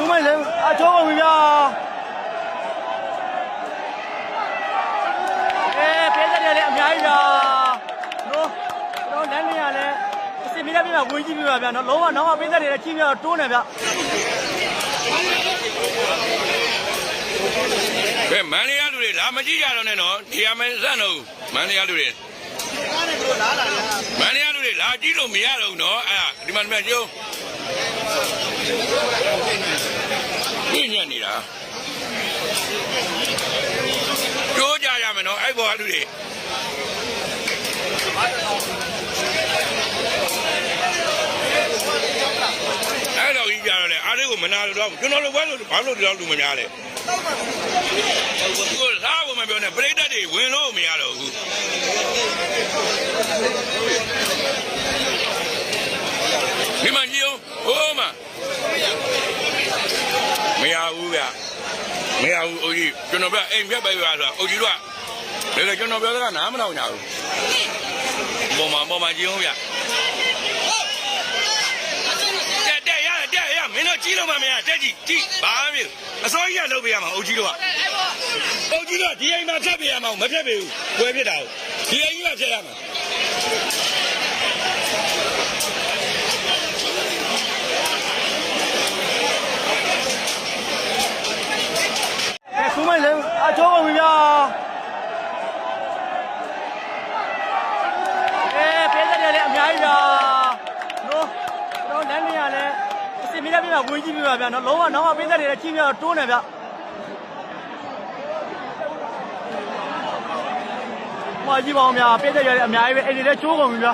သူမိုက်လည်းအချောကုန်ပြီဗျာအေးပေးတဲ့လည်းအများကြီးဗျာနော်တော့လမ်းနေရလဲအစီမီရပြမှာဝင်ကြည့်ပြပါဗျာနော်လုံးဝနောက်မှပေးတဲ့လည်းကြီးပြတော့တိုးနေဗျာဘယ်မန်လေးရလူတွေလာမကြည့်ကြတော့နဲ့နော်ဒီရမယ်စံတော့မန်လေးရလူတွေမန်လေးရလူတွေလာကြည့်လို့မရတော့ဘူးနော်အဲ့ဒါဒီမှာဒီမှာကျုံ ပြည့်ညက်နေတာကျိုးကြရမယ်နော်အဲ့ဘောလူတွေအဲ့တော့ကြီးကြတော့လေအားလေးကိုမနာလို့တော့ကျွန်တော်တို့ဘယ်လိုဘာလို့ဒီလောက်လူမများလဲကိုစားဖို့မပြောနဲ့ပြိတ္တတွေဝင်လို့မရတော့ဘူးဒီမှာကြီးအောင်ဟိုးမှာမရဘူးဗျ မရဘူးအိုကြီးကျွန်တော်ပြအိမ်ပြက်ပဲပြဆိုတော့အိုကြီးတို့ကလေလေကျွန်တော်ပြောတာကနားမတော့ညာဘူးပေါ်မှာပေါ်မှာကြီးအောင်ဗျတက်တက်ရတက်ရမင်းတို့ကြီးလို့မမရတက်ကြီးကြီးဘာမှမဖြစ်အစိုးရလုပ်ပေးရမှာအိုကြီးတို့က။ပုံကြီးတော့ဒီအိမ်မှာဖြတ်ပြရမှာမဖြတ်ပြဘူး။ဝယ်ဖြစ်တာကိုဒီအိမ်ကြီးကဖြတ်ရမှာ အဲသူမိုက်လည်းအချောကုန်ပြီဗျာအေးပေးတဲ့လည်းအများကြီးဗျာနော်တော့လမ်းနေရလဲအစီမီရ ပြမှာဝင်ကြည့်ပြပါဗျာနော်လုံးဝနောက်မှပေးတဲ့လည်းကြီးပြတော့တိုးနေဗျာမကြည့်ပါဦးဗျာပေးတဲ့ရတယ်အများကြီးပဲအဲ့ဒီလည်းချိုးကုန်ပြီဗျာ